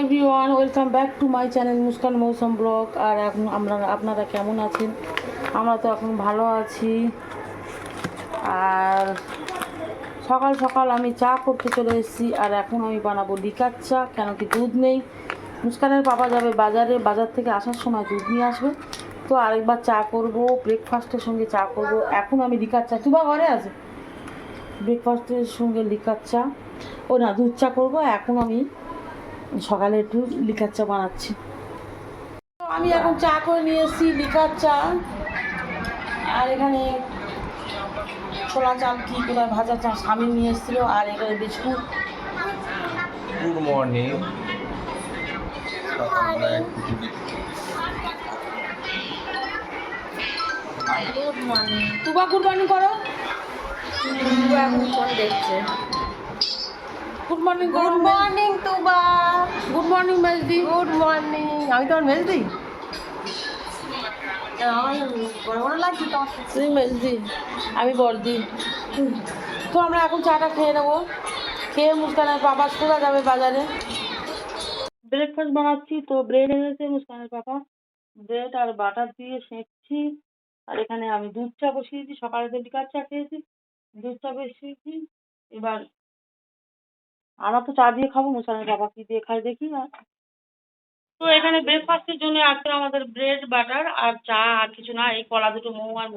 Everyone welcome back to my channel Muskan Mousum blog আর এখন আমরা, আপনারা কেমন আছেন? আমরা তো এখন ভালো আছি। আর সকাল সকাল আমি চা করতে চলে এসেছি, আর এখন আমি বানাবো লিকার চা, কেন কি দুধ নেই। মুস্কানের পাপা যাবে বাজারে, বাজার থেকে আসার সময় দুধ নিয়ে আসবে। তো আরেকবার চা করব ব্রেকফাস্টের সঙ্গে চা করব। এখন আমি লিকার চা, তুবা ঘরে আছে? ব্রেকফাস্টের সঙ্গে লিকার চা। ও না, দুধ চা করব। এখন আমি সকালে একটু লিকার চা বানাচ্ছি। আমি এখন চা করে নিয়ে এসেছি লিকার চা। আর এখানে ছোলা চাল কি কোথায় ভাজা চা স্বামী নিয়ে এসেছিল আর এখানে biscuit. Good morning good morning Tuba good morning করো। এখন ফোন দেখছে? Good morning good morning Tuba good morning মেজদি good morning আমি তোমার মেজদি তুমি আমি বর্দি তো আমরা এখন চাটা খেয়ে নেব। খেয়ে মুস্কানের পাপা সোজা যাবে বাজারে? ব্রেকফাস্ট বানাচ্ছি তো ব্রেড এনেছে মুস্কানের পাপা। ব্রেড আর বাটার দিয়ে সেঁকছি। আর এখানে আমি দুধ চা বসিয়েছি সকালে তো লিকার চা খেয়েছি। দুধ চা বসিয়েছি। এবার আমরা তো চা দিয়ে খাব মুস্কানের পাপা কি দিয়ে খাই দেখি আর তো এখানে ব্রেকফাস্টের জন্য আছে আমাদের ব্রেড বাটার আর চা আর কিছু না, এই কলা দুটো মৌ আর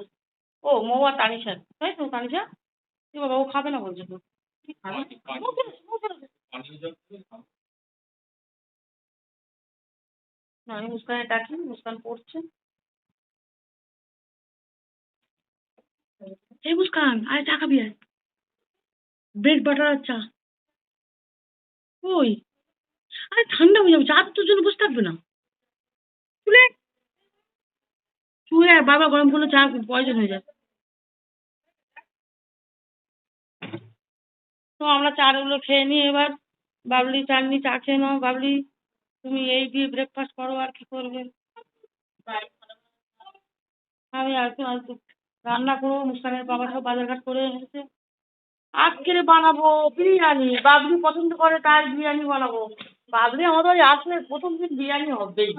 ও, মৌ আর তানিশা। তাই তো, তানিশা? কি বাবা, ও খাবে না বলছে তো। আমি মুস্কানে ডাকি, মুস্কান পড়ছে। এই মুস্কান আরে চা খাবি ব্রেড বাটার আর চা। ওই আরে ঠান্ডা হয়ে যাবে চা তোর জন্য বসে থাকবে না। চুলে? চুলে বাবা গরম করলে চা পয়জন হয়ে যাবে তো আমরা চাগুলো খেয়ে নিই এবার। বাবলি চাটনি চা খেয়ে নাও। বাবলি, তুমি এই দিয়ে ব্রেকফাস্ট করো, আর কি করবে? আমি আর আর রান্না করব মুস্কানের বাবা সব বাজারঘাট করে এনেছে। আজকে বানাবো বিরিয়ানি। বাবলি পছন্দ করে তাই বিরিয়ানি বানাবো। বাবলি আমাদের আসলে প্রথম দিন বিরিয়ানি হবেই।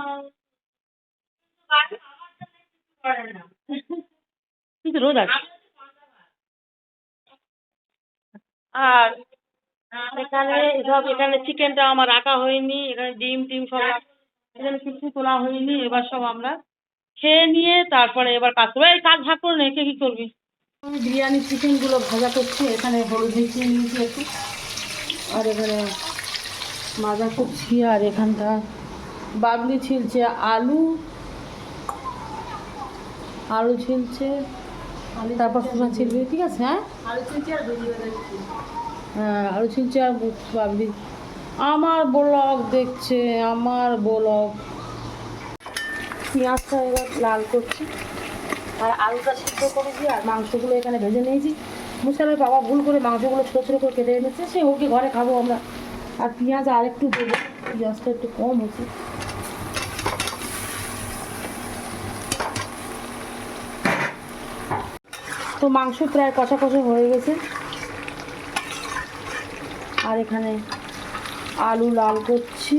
রোজ আছে আর এখানে সব এখানে চিকেনটা আমার রাখা হয়নি, এখানে ডিম টিম সব এখানে কিছু তোলা হয়নি, এবার সব আমরা খেয়ে নিয়ে তারপরে এবার কাজ করব। এই কাজ ভাগ করে নে, কে কি করবি? আমি বিরিয়ানি চিকেনগুলো ভাজা করছি এখানে হলুদ মিশিয়ে নিয়েছি একটু। আর এখানে মাজা করছি আর এখানটা বাবলি ছিলছে আলু আলু ছিলছে তারপর শসা ছিলবে ঠিক আছে হ্যাঁ? হ্যাঁ আলু ছিলছে আর বাবলি। আমার ব্লগ দেখছে আমার ব্লগ। পেঁয়াজটা এবার লাল করছি। আর আলুটা সিদ্ধ করেছি আর মাংসগুলো এখানে ভেজে নিয়েছি। মুসকানের বাবা ভুল করে মাংসগুলো ছোটো ছোটো করে কেটে এনেছে, সে ওকে ঘরে খাব আমরা। আর পেঁয়াজ আর একটু দেবো, পেঁয়াজটা একটু কম হচ্ছে তো মাংস প্রায় কষা কষা হয়ে গেছে। আর এখানে আলু লাল করছি।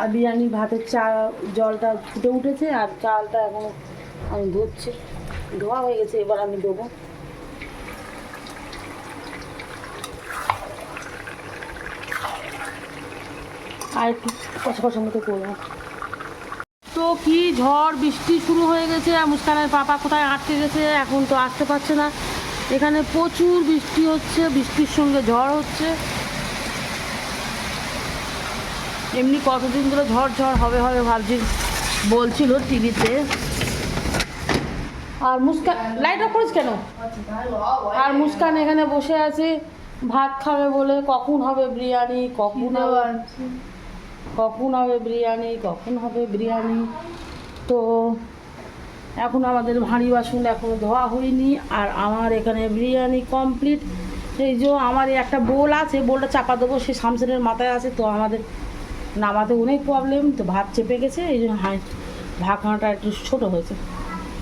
আর বিরিয়ানি, ভাতের চা, জলটা ফুটে উঠেছে আর চালটা এখন আমি ধুচ্ছি ধোয়া হয়ে গেছে, এবার আমি দেবো। আর একটু কষা কষা মতো করব। তো কি ঝড়, বৃষ্টি শুরু হয়ে গেছে আর মুস্কানের পাপা কোথায় আটকে গেছে এখন তো আসতে পারছে না। এখানে প্রচুর বৃষ্টি হচ্ছে, বৃষ্টির সঙ্গে ঝড় হচ্ছে। এমনি কতদিন ধরে ঝড় ঝড় হবে হবে ভাবছি। বলছিল টিভিতে। আর মুস্কান লাইট অফ করিস কেন? আর মুস্কান এখানে বসে আছে ভাত খাবে বলে কখন হবে বিরিয়ানি কখন হবে কখন হবে বিরিয়ানি কখন হবে বিরিয়ানি। তো এখন আমাদের ভাঁড়ি বাসন এখনও ধোয়া হয়নি আর আমার এখানে বিরিয়ানি কমপ্লিট এই যে আমার একটা বোল আছে বোলটা চাপা দেবো সে শামসেনের মাথায় আছে তো আমাদের নামাতে অনেক প্রবলেম তো ভাত চেপে গেছে এই জন্য হাই ঢাকনাটা একটু ছোট হয়েছে।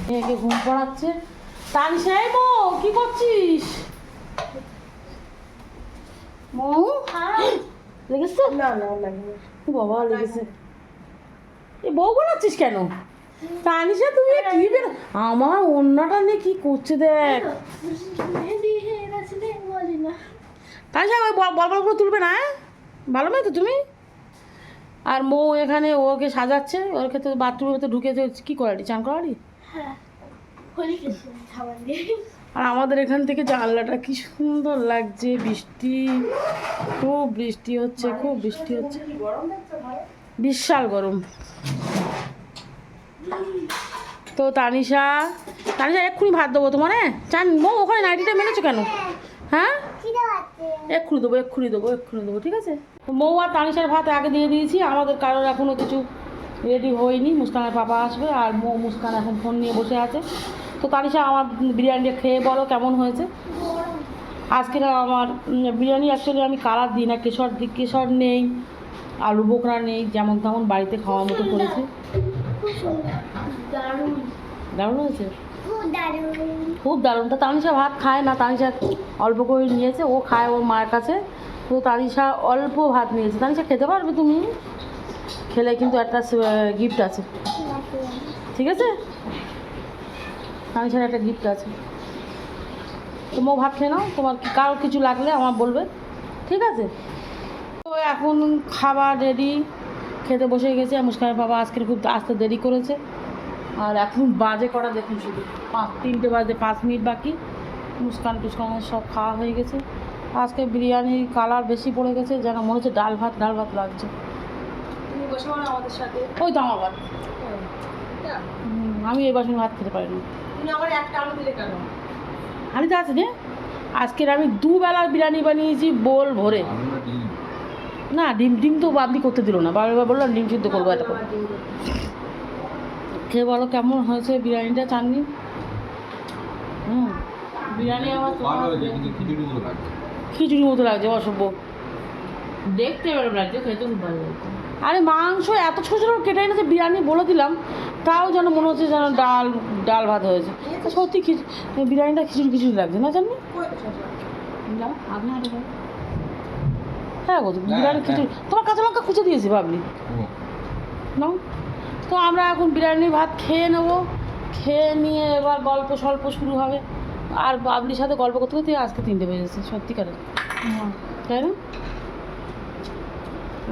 মেয়েকে ঘুম পড়াচ্ছে। তানি সাহেব কি করছিস? মৌ লেগেছে? না না লাগে বাবা লেগেছে। এ বউ বানাচ্ছিস কেন? তানিশা তুমি কি বের আমার অন্যটা নিয়ে কি করছে দেখ। তানিশা ওই বল বল বল করে তুলবে না হ্যাঁ? ভালো মেয়ে তো তুমি? আর মৌ এখানে ওকে সাজাচ্ছে ওর ক্ষেত্রে বাথরুমের ভেতরে ঢুকেছে কি করালি চান করালি আর আমাদের এখান থেকে জানলাটা কি সুন্দর লাগছে বৃষ্টি খুব বৃষ্টি হচ্ছে খুব বৃষ্টি হচ্ছে। বিশাল গরম। তো তানিশা তানিশা এক্ষুনি ভাত দেবো তোমার হ্যাঁ? চান মো ওখানে নাইটিটা মেনেছো কেন? হ্যাঁ? এক্ষুনি দেবো এক্ষুনি দেবো এক্ষুনি দেবো ঠিক আছে? মৌ আর তানিশার ভাত আগে দিয়ে দিয়েছি। আমাদের কারোর এখনও কিছু রেডি হয়নি। মুস্কানের পাপা আসবে আর মৌ, মুস্কান এখন ফোন নিয়ে বসে আছে। তো তানিশা, আমার বিরিয়ানিটা খেয়ে বলো কেমন হয়েছে? আজকে আমার বিরিয়ানি অ্যাকচুয়ালি আমি কালার দিই না। কেশর দিই কেশর নেই, আলু বোকরা নেই, যেমন তেমন বাড়িতে খাওয়ার মতো করেছি। দারুণ হয়েছে? খুব দারুণ। তা তানিশা ভাত খায় না? তানিশা অল্প করে নিয়েছে। ও খায় ওর মায়ের কাছে। তো তানিশা অল্প ভাত নিয়েছে। তানিশা, খেতে পারবে তুমি? খেলে কিন্তু একটা গিফট আছে। ঠিক আছে? তানিশার একটা গিফট আছে। তোমার ভাত খেয়ে নাও। তোমার কারোর কিছু লাগলে আমার বলবে। ঠিক আছে? তো এখন খাবার রেডি খেতে বসে গেছে। মুস্কানের বাবা আজকে খুব আসতে দেরি করেছে। আর এখন বাজে করা দেখুন শুধু। পাঁচ, তিনটে বাজে, পাঁচ মিনিট বাকি। মুস্কান টুস্কানের সব খাওয়া হয়ে গেছে। আজকে বিরিয়ানির কালার বেশি পড়ে গেছে যেন মনে হচ্ছে ডাল ভাত ডাল ভাত লাগছে। তুমি বসে পড়ো আমাদের সাথে। ওই তো আমার। ভাত আমি এই বাসন ভাত খেতে পারি না তুমি আমার একটা আলু দিলে কেন? হাঁড়িতে আছে রে আজকের আমি দুবেলার বিরিয়ানি বানিয়েছি বোল ভরে। না ডিম? ডিম তো আপনি করতে দিল না। বারবার বললাম ডিম সিদ্ধ করব এটা করে। খেয়ে বলো কেমন হয়েছে বিরিয়ানিটা চাননি? হুম বিরিয়ানি আমার খিচুড়ি মতো লাগছে অসভ্য। দেখতে এরকম লাগছে খেতে খুব ভালো লাগছে। আরে মাংস এত ছোটো ছোটো কেটে এনেছে বিরিয়ানি বলে দিলাম তাও যেন মনে হচ্ছে যেন ডাল ডাল ভাত হয়েছে। তা সত্যি খিচুড়ি বিরিয়ানিটা খিচুড়ি খিচুড়ি লাগছে না জানি না হ্যাঁ গো বিরিয়ানি খিচুড়ি তোমার কাঁচা লঙ্কা খুঁজে দিয়েছি ভাবলি? নাও তো আমরা এখন বিরিয়ানি ভাত খেয়ে নেব খেয়ে নিয়ে এবার গল্প স্বল্প শুরু হবে। আর বাবলির সাথে গল্প করতে করতে আজকে তিনটে বেজেছে সত্যিকারের। তাই না?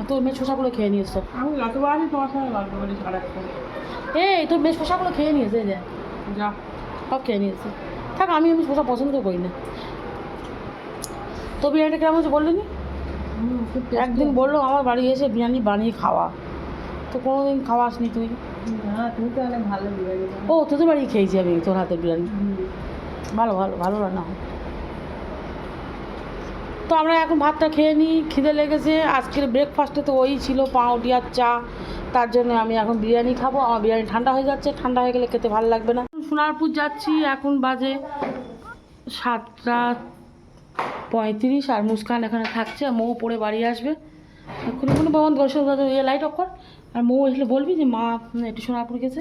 তোর মেয়ে শোষাগুলো খেয়ে নিয়েছ। আমি যতবার তোমার সঙ্গে গল্প করি সারাক্ষণ। এই তোর মেয়ে শোষাগুলো খেয়ে নিয়েছে যে। যা। সব খেয়ে নিয়েছে। থাক আমি আমি শোষা পছন্দ করি না। তো বিরিয়ানিটা কেমন হচ্ছে বললি নি? একদিন বলল আমার বাড়ি এসে বিরিয়ানি বানিয়ে খাওয়া। তো কোনো দিন খাওয়াসনি তুই? হ্যাঁ তুমি তো অনেক ভালো বিরিয়ানি ও তোদের বাড়ি খেয়েছি আমি তোর হাতের বিরিয়ানি। ভালো ভালো ভালো রান্না হয়। তো আমরা এখন ভাতটা খেয়ে নিই, খিদে লেগেছে। আজকের ব্রেকফাস্টে তো ওই ছিল পাউরুটি আর চা। তার জন্য আমি এখন বিরিয়ানি খাব। আমার বিরিয়ানি ঠান্ডা হয়ে যাচ্ছে। ঠান্ডা হয়ে গেলে খেতে ভালো লাগবে না। সোনারপুর যাচ্ছি। এখন বাজে সাতটা পঁয়ত্রিশ আর মুস্কান এখানে থাকছে। আর মৌ পড়ে বাড়ি আসবে। এক্ষুনি কোনো বন্ধ করে। এ লাইট অফ কর। আর মৌ আসলে বলবি যে মা, একটু সোনারপুর গেছে।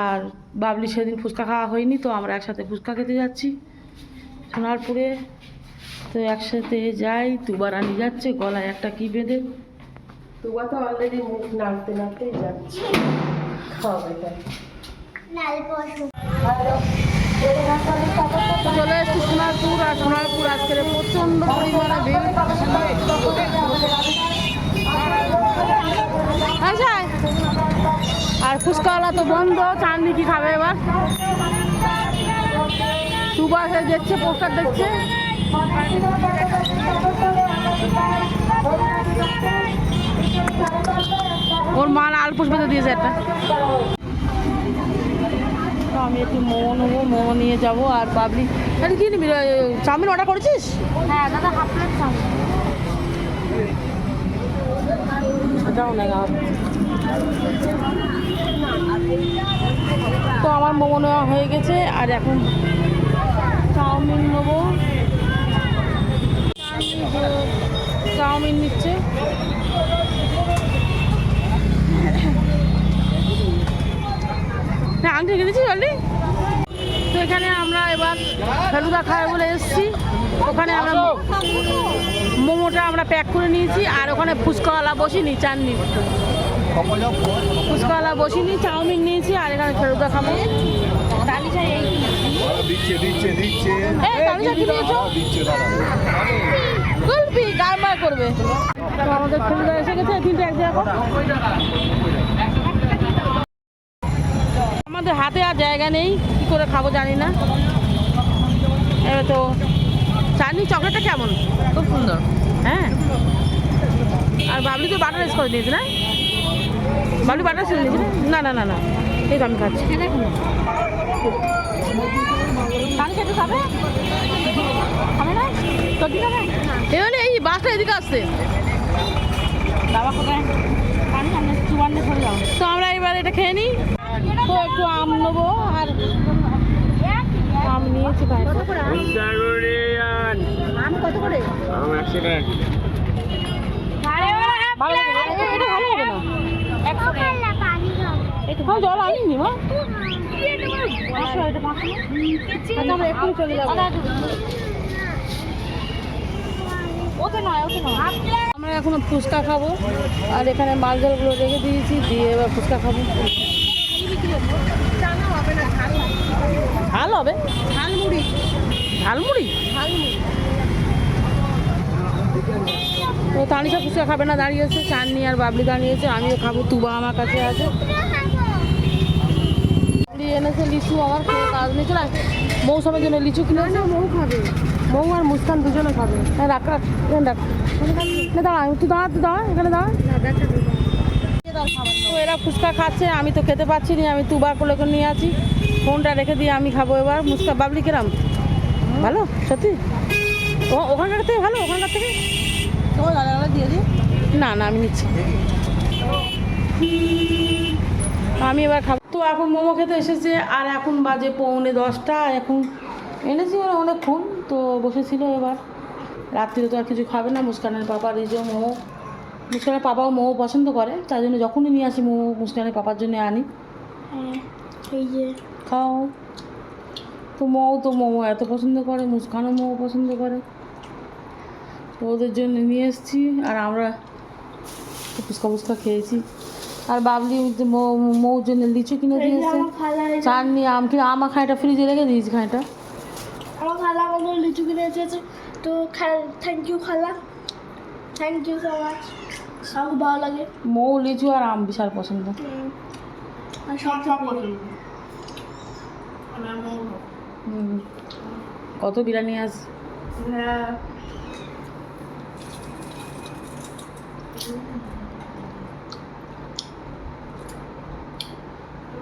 আর বাবলি সেদিন ফুচকা খাওয়া হয়নি তো আমরা একসাথে ফুচকা খেতে যাচ্ছি সোনারপুরে। তো একসাথে যাই দুবার আনি যাচ্ছে গলায় একটা কি বেঁধে। তুবা তো অলরেডি মুখ নাড়তে নাড়তেই যাচ্ছে। চলে এসছি সোনারপুর আর সোনারপুর আজকের প্রচণ্ড পরিমাণে ভিড়। আচ্ছা। আর ফুচকাওয়ালা তো বন্ধ চাঁদনি কি খাবে এবার? সুবাসে দেখছে পোস্টার দেখছে। ওর মা আলপুষ বেঁধে দিয়েছে একটা। তো আমি একটু মোমো নেব মোমো নিয়ে যাব আর বাবলি। আরে কি নিবি চাউমিন অর্ডার করেছিস? হ্যাঁ দাদা হাফ প্লেট চাউমিন। যাও না। তো আমার মোমো নেওয়া হয়ে গেছে আর এখন চাউমিন নেব। চাউমিন নিচ্ছে। হ্যাঁ আংটি রেখে দিচ্ছিস অলরেডি তো এখানে আমরা এবার ফেলুদা খাই বলে এসেছি। ওখানে আমরা মোমোটা আমরা প্যাক করে নিয়েছি আর ওখানে ফুচকাওয়ালা বসিনি চাননি ফুচকাওয়ালা বসিনি চাউমিন নিয়েছি আর এখানে ফেরুদা খাব। তালিকা এই দিচ্ছে দিচ্ছে দিচ্ছে এই তালিকা কি নিয়েছো দিচ্ছে কুলপি গারমার করবে? তো আমাদের এসে গেছে তিনটে এক জায়গা আমাদের হাতে আর জায়গা নেই কি করে খাব জানি না। এবার তো চাটনি চকলেটটা কেমন? খুব সুন্দর। হ্যাঁ। আর বাবলি তো বাটার করে দিয়েছে না? বাবলি বাটার দিয়েছে না না না না। এই তো আমি খাচ্ছি। এই বাসটা এদিকে আসছে। তো আমরা এবার এটা খেয়ে নিই। তো একটু আম নেব আর আম নিয়েছি আম কত করে? না। এ- এটা ভালো হবে না হ্যাঁ জল আনিনি মা? আচ্ছা আমরা এক্ষুনি চলে যাব। ওতে নয় ওতে নয়। আমরা এখন ফুচকা খাব। আর এখানে মাল জলগুলো রেখে দিয়েছি দিয়ে এবার ফুচকা খাব। ঝাল হবে? ঝালমুড়ি। ঝালমুড়ি? তো তানিশা ফুচকা খাবে না দাঁড়িয়েছে চাননি আর বাবলি দাঁড়িয়েছে আমিও খাব তুবা আমার কাছে আছে। বাবলি এনেছে লিচু আমার খেয়ে কাজ নেই। চলে আয়। মৌসুমের জন্য লিচু কিনেছে মৌ খাবে। মৌ আর মুস্কান দুজনে খাবে। হ্যাঁ রাখ রাখ রাখ না দাঁড়া তুই দাঁড়া তুই দাঁড়া এখানে দাঁড়া। তো এরা ফুচকা খাচ্ছে আমি তো খেতে পাচ্ছি না আমি তুবা করে নিয়ে আছি। ফোনটা রেখে দিয়ে আমি খাব এবার। মুস্কা বাবলি কিরাম? ভালো সত্যি? ও ওখানকার থেকে ভালো ওখানকার থেকে? তোমার দাদা দিয়ে দিই। না না আমি নিচ্ছি। আমি এবার খাব। তো এখন মোমো খেতে এসেছে আর এখন বাজে পৌনে দশটা এখন এনেছি ওরা অনেকক্ষণ তো বসেছিল এবার। রাত্রিরে তো আর কিছু খাবে না মুস্কানের পাপা দিয়েছে মোমো। মুস্কানের পাপাও মোমো পছন্দ করে তাই জন্য যখনই নিয়ে আসি মোমো মুস্কানের পাপার জন্য আনি। যে। খাও। তো মৌ তো মোমো এত পছন্দ করে মুস্কানও মোমো পছন্দ করে। তো ওদের জন্য নিয়ে এসেছি আর আমরা ফুচকা ফুচকা খেয়েছি। আর বাবলি যে মৌ- মৌর জন্য লিচু কিনে দিয়েছে। চাটনি আম কিনে আমা খাইটা ফ্রিজে রেখে দিয়েছি খাইটা আমার খালা আমাকে লিচু কিনে এসেছে। তো থ্যাংক ইউ খালা। থ্যাংক ইউ সো মাচ আমার খুব ভালো লাগে। মৌ লিচু আর আম বিশাল পছন্দ। আর সব সব হুম। কত বিরিয়ানি আস হ্যাঁ।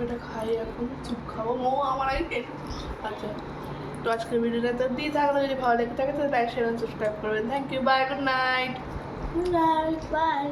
এটা খাই এখন, চুপ খাব মো, আমার আগে আচ্ছা তো আজকের ভিডিওটা তো দিয়ে থাকলে। যদি ভালো লেগে থাকে তো লাইক শেয়ার সাবস্ক্রাইব করবেন। Thank you bye good night good night bye